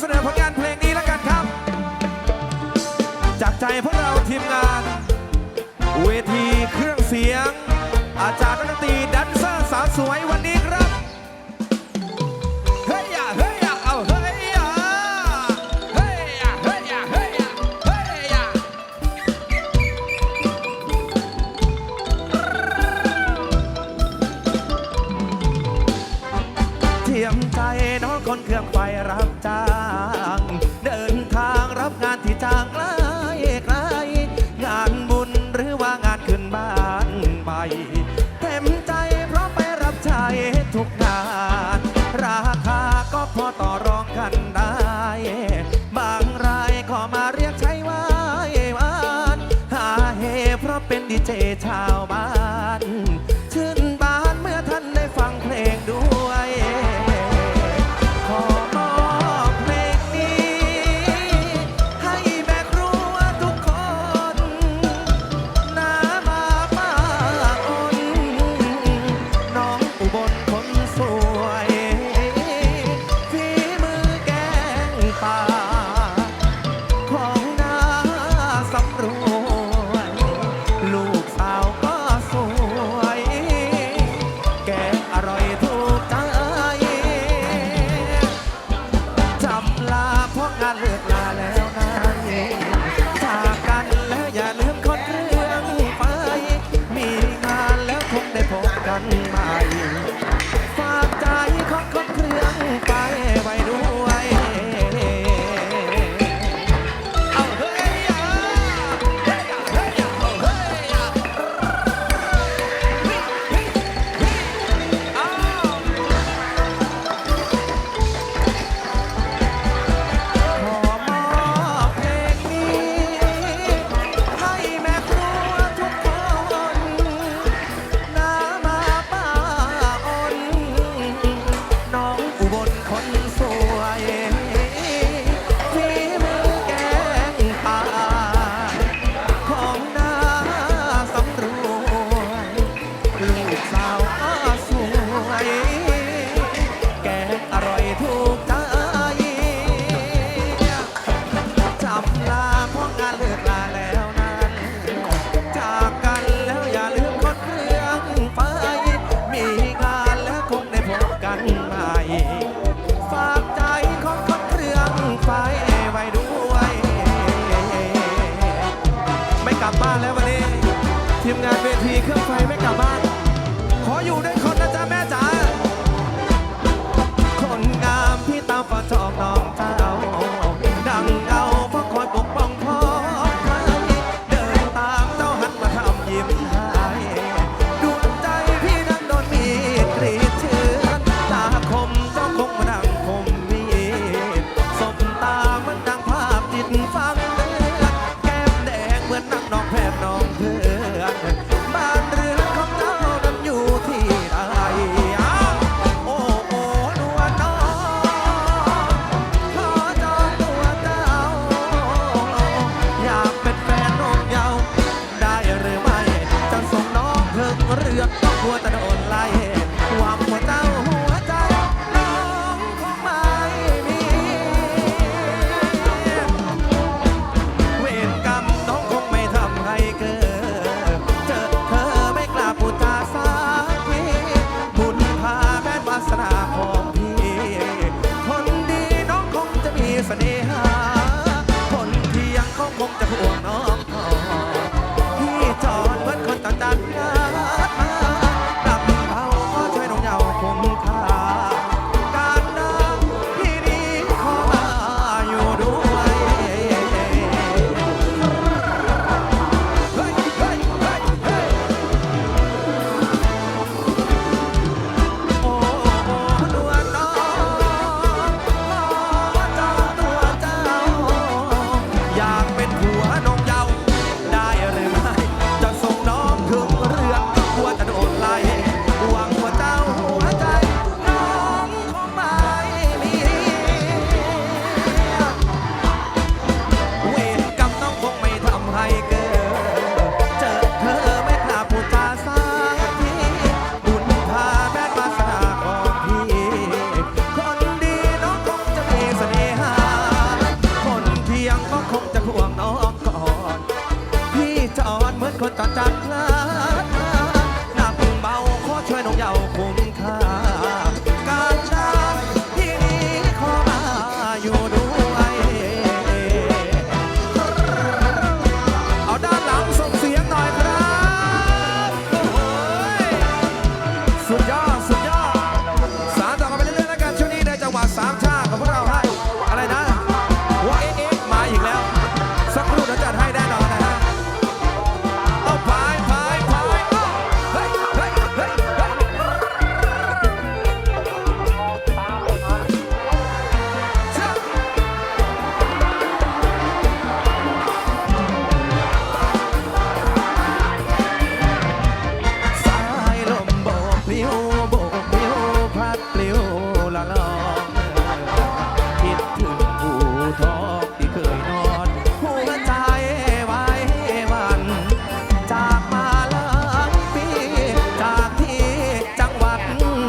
เสนอผลงานเพลงนี้แล้วกันครับ จากใจพวกเราทีมงาน เวทีเครื่องเสียง อาจารย์ดนตรีดันเซอร์สาวสวยวัน ทียมใจน้องคนเครื่องไฟรับจ้าง เดินทางรับงานที่จ้างไกลไกลงานบุญหรือว่างานขึ้นบ้านใหเต็มใจเพราะไปรับใช้ทุกงาน ราคาก็พอต่อรองกันได้ บางรายขอมาเรียกใช้ว่าหานหาเฮเพราะเป็นดีเจชาว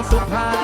So Pie.